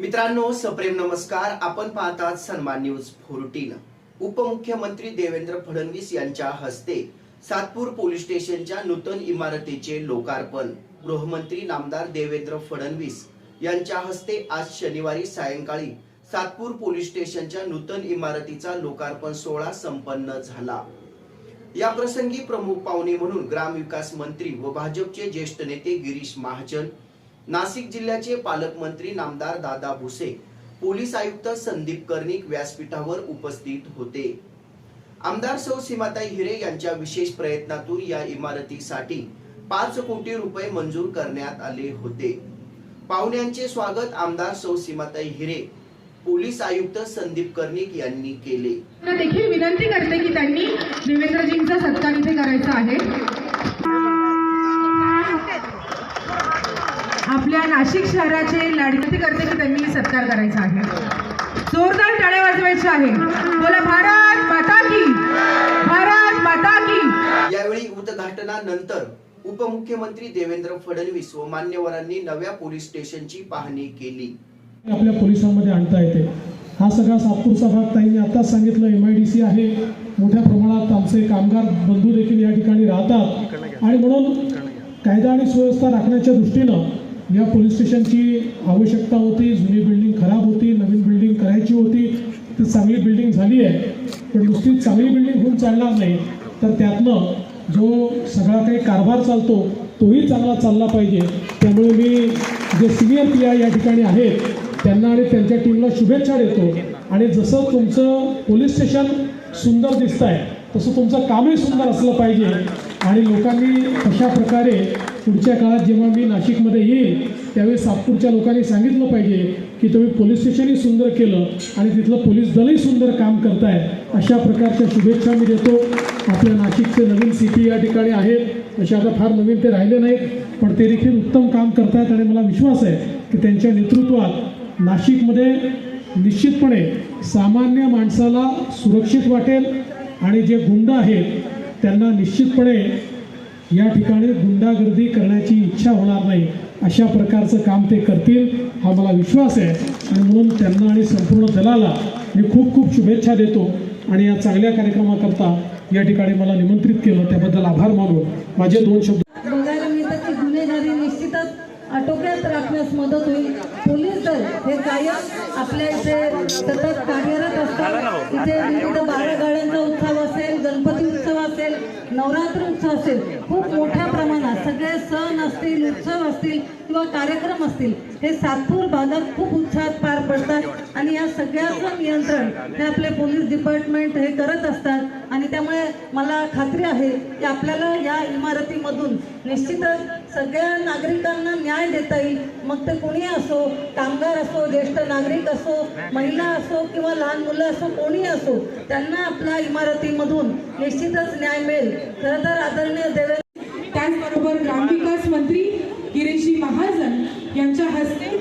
मित्रांनो सप्रेम नमस्कार. आपण पाहतात सन्मान न्यूज फोर्टीन उपमुख्यमंत्री देवेंद्र फडणवीस यांच्या हस्ते सातपूर पोलीस स्टेशनच्या नूतन इमारतीचे लोकार्पण. गृहमंत्री नामदार देवेंद्र फडणवीस यांच्या हस्ते आज शनिवारी सायंकाळी सातपूर पोलीस स्टेशनच्या नूतन इमारतीचा लोकार्पण सोहळा संपन्न झाला. या प्रसंगी प्रमुख पाहुणे म्हणून ग्रामविकास मंत्री व भाजपचे ज्येष्ठ नेते गिरीश महाजन नाशिक जिल्ह्याचे पालकमंत्री नामदार दादा भुसे पोलीस आयुक्त संदीप कर्णिक व्यासपीठावर उपस्थित होते. आमदार सौ सीमाताई हिरे यांच्या विशेष प्रयत्नातून या इमारतीसाठी पाच कोटी रुपये मंजूर करण्यात आले होते. पाहुण्यांचे स्वागत आमदार सौ सीमाताई हिरे पोलीस आयुक्त संदीप कर्णिक यांनी केले. देखील विनंती करते की त्यांनी देवेंद्रजींचा सत्कार इथे करायचा आहे. आपल्या नाशिक शहराचे लाडकी करते की त्यांनी सत्कार करायचा आहे? जोरदार टाळे वाजवायचे आहे. बोला भारत माता की भारत माता की. यावेळी उद्घाटनानंतर उपमुख्यमंत्री देवेंद्र फडणवीस व मान्यवरांनी नव्या पोलीस स्टेशनची पाहणी केली. आपल्या पोलिसांमध्ये आणता येते. हा सगळा सातपूरचा भाग ताईंनी आताच सांगितलं एम आय डी सी आहे. मोठ्या प्रमाणात आमचे कामगार बंधू देखील या ठिकाणी राहतात. आणि म्हणून कायदा आणि सुव्यवस्था राखण्याच्या दृष्टीनं या पोलीस स्टेशनची आवश्यकता होती जुनी बिल्डिंग खराब होती नवीन बिल्डिंग करायची होती तर चांगली बिल्डिंग झाली आहे. पण नुसती चांगली बिल्डिंग होऊन चालणार नाही. तर त्यातनं जो सगळा काही कारभार चालतो तोही चांगला चालला पाहिजे. त्यामुळे मी जे सिनियर पी आय या ठिकाणी आहेत त्यांना आणि त्यांच्या टीमला शुभेच्छा देतो. आणि जसं तुमचं पोलीस स्टेशन सुंदर दिसत आहे तसं तुमचं कामही सुंदर असलं पाहिजे. आणि लोकांनी अशा प्रकारे पुढच्या काळात जेव्हा मी नाशिकमध्ये येईल त्यावेळी सातपूरच्या लोकांनी सांगितलं पाहिजे की तुम्ही पोलीस स्टेशनही सुंदर केलं आणि तिथलं पोलीस दलही सुंदर काम करताय. अशा प्रकारच्या शुभेच्छा मी देतो. आपल्या नाशिकचे नवीन सी पी या ठिकाणी आहेत. असे आता फार नवीन ते राहिले नाहीत पण ते देखील उत्तम काम करतायत आणि मला विश्वास आहे की त्यांच्या नेतृत्वात नाशिकमध्ये निश्चितपणे सामान्य माणसाला सुरक्षित वाटेल आणि जे गुंड आहेत त्यांना निश्चितपणे या ठिकाणी गुंडागर्दी करण्याची इच्छा होणार नाही. अशा प्रकारचं काम ते करतील हा मला विश्वास आहे. आणि म्हणून त्यांना आणि संपूर्ण दलाला मी खूप खूप शुभेच्छा देतो. आणि या चांगल्या कार्यक्रमाकरता या ठिकाणी मला निमंत्रित केलं. त्याबद्दल आभार मानून माझे दोन शब्द बघायला की गुन्हेगारी निश्चितच आटोक्यात राखण्यास मदत होईल. पोलीस दल हे कायम आपल्या इथे सतत कार्यरत असतात. इथे विविध नवरात्र उत्सव असेल खूप मोठ्या प्रमाणात सगळे सण असतील उत्सव असतील किंवा कार्यक्रम असतील हे सातपूर भागात खूप उत्साहात पार पडतात आणि या सगळ्याचं नियंत्रण हे आपले पोलीस डिपार्टमेंट हे करत असतात. आणि त्यामुळे मला खात्री आहे की आपल्याला या इमारतीमधून निश्चितच सगळ्या नागरिकांना न्याय देता येईल. मग ते कोणी असो कामगार असो ज्येष्ठ नागरिक असो महिला असो किंवा लहान मुलं असो कोणी असो त्यांना आपल्या इमारतीमधून निश्चितच न्याय मिळेल. खरं तर आदरणीय देवेंद्र त्याचबरोबर ग्रामविकास मंत्री गिरीशी महाजन यांच्या हस्ते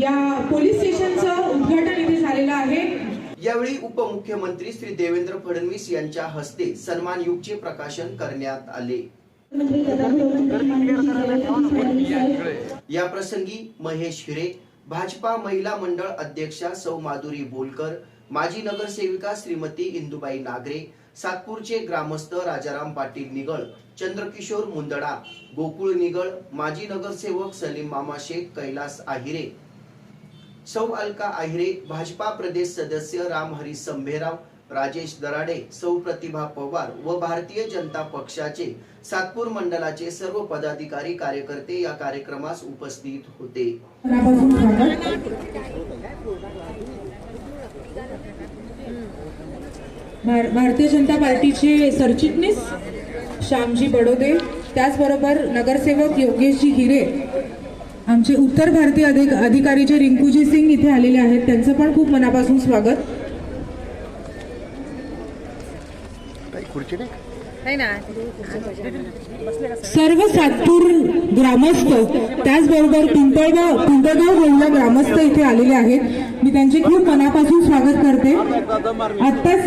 या पोलीस स्टेशनचं उद्घाटन इथे झालेलं आहे. यावेळी उपमुख्यमंत्री श्री देवेंद्र फडणवीस यांच्या हस्ते सन्मान युगचे प्रकाशन करण्यात आले. या प्रसंगी महेश हिरे भाजपा महिला मंडळ अध्यक्षा सौ माधुरी बोलकर माजी नगरसेविका श्रीमती इंदुबाई नागरे सातपूरचे ग्रामस्थ राजाराम पाटील निगळ चंद्रकिशोर मुंदडा गोकुळ निगळ माजी नगरसेवक सलीम मामा शेख कैलास आहिरे सौ अलका आहिरे भाजपा प्रदेश सदस्य रामहरी संभेराव राजेश दराडे सौ प्रतिभा पवार व भारतीय जनता पक्षाचे सातपूर मंडळाचे सर्व पदाधिकारी कार्यकर्ते या कार्यक्रमास उपस्थित होते मनापासून स्वागत भार भारतीय जनता पार्टीचे सरचिटणीस श्यामजी बडोदे त्याचबरोबर नगरसेवक योगेशजी हिरे आमचे उत्तर भारतीय अधिक अधिकारीचे रिंकूजी सिंग इथे आलेले आहेत. त्यांचं पण खूप मनापासून स्वागत. सर्व सातपूर ग्रामस्थ त्याचबरोबर पिंपळगाव पिंपळगाव गोंडा ग्रामस्थ इथे आलेले आहेत. मी त्यांचे खूप मनापासून स्वागत करते. आत्ताच